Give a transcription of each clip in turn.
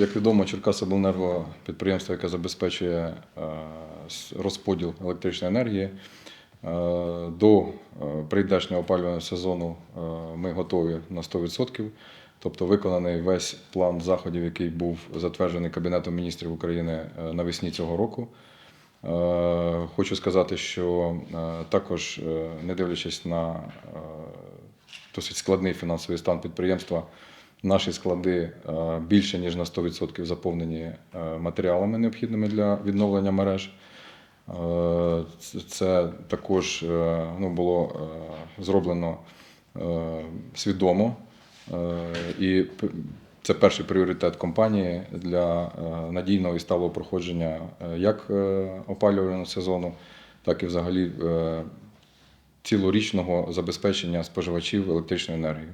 як відомо, Черкасобленерго підприємство, яке забезпечує е, розподіл електричної енергії. Е, До е, прийдешнього опалювального сезону ми готові на 100%. Тобто виконаний весь план заходів, який був затверджений Кабінетом міністрів України навесні цього року. Хочу сказати, що також, не дивлячись на досить складний фінансовий стан підприємства, наші склади е, більше ніж на 100% заповнені е, матеріалами необхідними для відновлення мереж. Е, це- також ну, було зроблено свідомо. І це перший пріоритет компанії для надійного і сталого проходження як опалювального сезону, так і взагалі цілорічного забезпечення споживачів електричною енергією.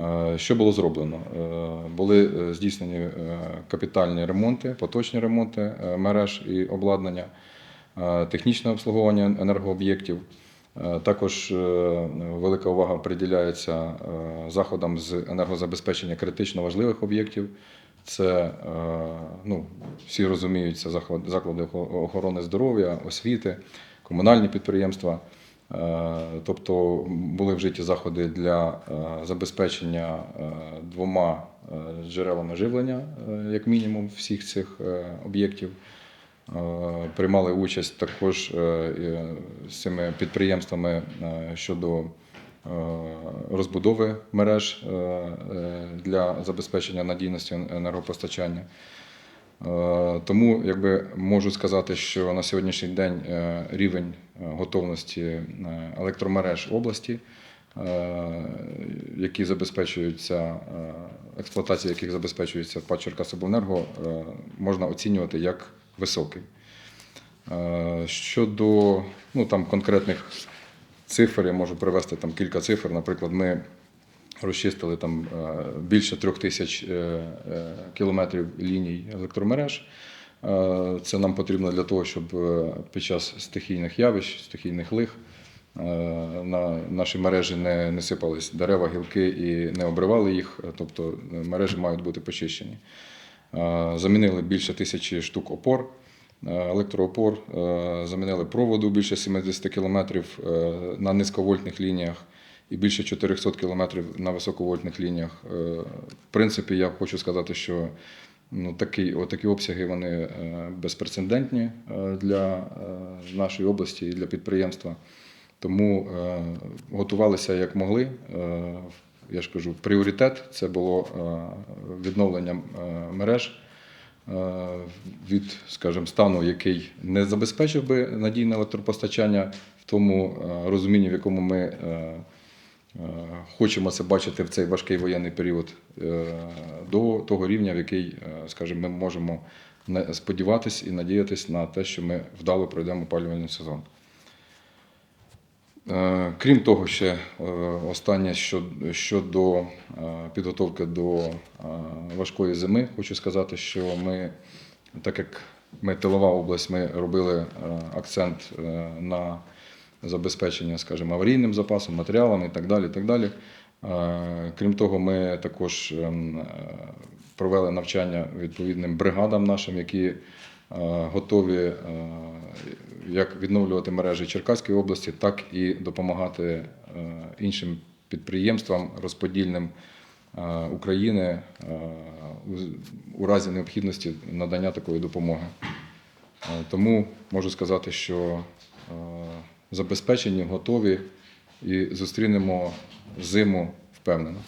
Е, Що було зроблено? Е, Були е, здійснені капітальні ремонти, поточні ремонти мереж і обладнання, технічне обслуговування енергооб'єктів. Також велика увага приділяється заходам з енергозабезпечення критично важливих об'єктів. Це ну, всі розуміють, це заклади охорони здоров'я, освіти, комунальні підприємства. Е, Тобто були вжиті заходи для е, забезпечення е, двома джерелами живлення, як мінімум, всіх цих об'єктів. Приймали участь також з цими підприємствами щодо розбудови мереж для забезпечення надійності енергопостачання. Е, Тому якби можу сказати, що на сьогоднішній день е, рівень е, готовності електромереж області, які забезпечуються, експлуатація яких забезпечується ПАД Черкасобленерго, можна оцінювати як високий. Щодо ну, там, конкретних цифр, я можу привести там кілька цифр. Наприклад, ми розчистили там е, більше трьох тисяч е, е, кілометрів ліній електромереж. Це нам потрібно для того, щоб під час стихійних явищ, стихійних лих на наші мережі не, не сипались дерева, гілки і не обривали їх, тобто мережі мають бути почищені. Замінили більше тисячі штук опор, електроопор, замінили проводу більше 70 кілометрів на низьковольтних лініях і більше 400 кілометрів на високовольтних лініях. Е, В принципі, я хочу сказати, що ну, такі, отакі обсяги вони е, безпрецедентні е, для нашої області і для підприємства. Тому готувалися як могли. Я ж кажу, пріоритет це було відновлення мереж від, скажімо, стану, який не забезпечив би надійне електропостачання в тому розумінні, в якому ми хочемо це бачити в цей важкий воєнний період, е, до того рівня, в який, е, скажімо, ми можемо сподіватись і надіятись на те, що ми вдало пройдемо опалювальний сезон. Е, Крім того, ще е, останнє щодо, е, підготовки до е, важкої зими, хочу сказати, що ми, так як ми тилова область, ми робили е, акцент е, на забезпечення, скажімо, аварійним запасом, матеріалами і так далі. Так далі. Е, Крім того, ми також ем, е, провели навчання відповідним бригадам нашим, які е, готові як відновлювати мережі Черкаської області, так і допомагати іншим підприємствам розподільним України у- разі необхідності надання такої допомоги. Тому можу сказати, що забезпечені, готові і зустрінемо зиму впевнено.